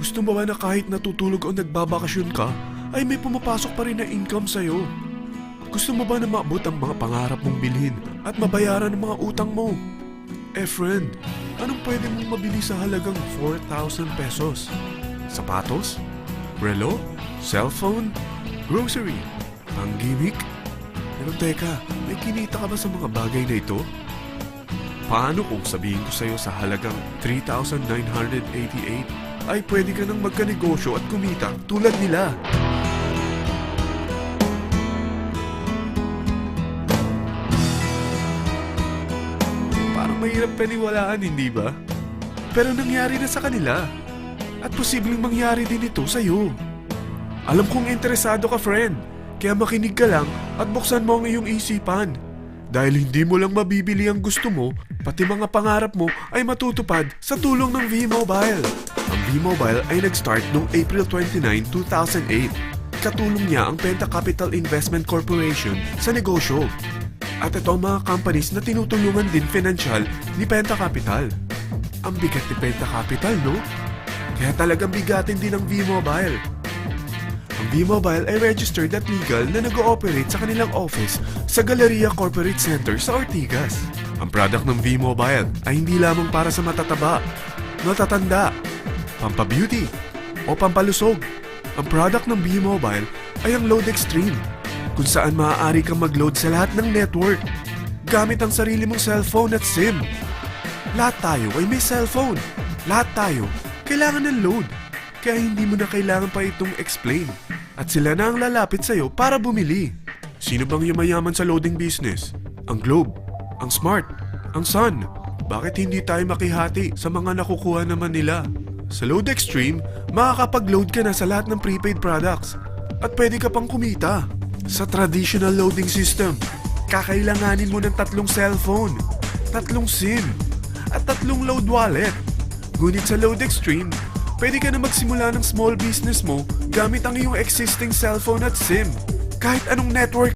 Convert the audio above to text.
Gusto mo ba na kahit natutulog o nagbabakasyon ka, ay may pumapasok pa rin na income sa'yo? Gusto mo ba na maabot ang mga pangarap mong bilhin at mabayaran ang mga utang mo? Eh friend, anong pwede mong mabili sa halagang 4,000 pesos? Sapatos? Relo? Cellphone? Grocery? Ang gimmick? Pero teka, may kinita ka ba sa mga bagay na ito? Paano kung sabihin ko sa'yo sa halagang 3,988 ay pwede ka nang magkanegosyo at kumita tulad nila? Parang mahirap paniwalaan, hindi ba? Pero nangyari na sa kanila. At posibleng mangyari din ito sa'yo. Alam kong interesado ka, friend. Kaya makinig ka lang at buksan mo ang iyong isipan. Dahil hindi mo lang mabibili ang gusto mo, pati mga pangarap mo ay matutupad sa tulong ng V-Mobile. Ang V-Mobile ay nag-start noong April 29, 2008. Katulong niya ang Penta Capital Investment Corporation sa negosyo. At ito ang mga companies na tinutulungan din financial ni Penta Capital. Ang bigat ni Penta Capital, no? Kaya talagang bigatin din ang V-Mobile. Ang V-Mobile ay registered at legal na nag-ooperate sa kanilang office sa Galleria Corporate Center sa Ortigas. Ang product ng V-Mobile ay hindi lamang para sa matataba, matatanda, pampabeauty, o pampalusog. Ang product ng V-Mobile ay ang Load Extreme, kung saan maaari kang mag-load sa lahat ng network gamit ang sarili mong cellphone at SIM. Lahat tayo ay may cellphone. Lahat tayo kailangan ng load. Kaya hindi mo na kailangan pa itong explain. At sila na ang lalapit sa'yo para bumili. Sino bang yumayaman sa loading business? Ang Globe, ang Smart, ang Sun. Bakit hindi tayo makihati sa mga nakukuha naman nila? Sa Load Extreme, makakapag-load ka na sa lahat ng prepaid products. At pwede ka pang kumita. Sa traditional loading system, kakailanganin mo ng tatlong cellphone, tatlong SIM, at tatlong load wallet. Ngunit sa Load Extreme, pwede ka na magsimula ng small business mo gamit ang iyong existing cellphone at SIM. Kahit anong network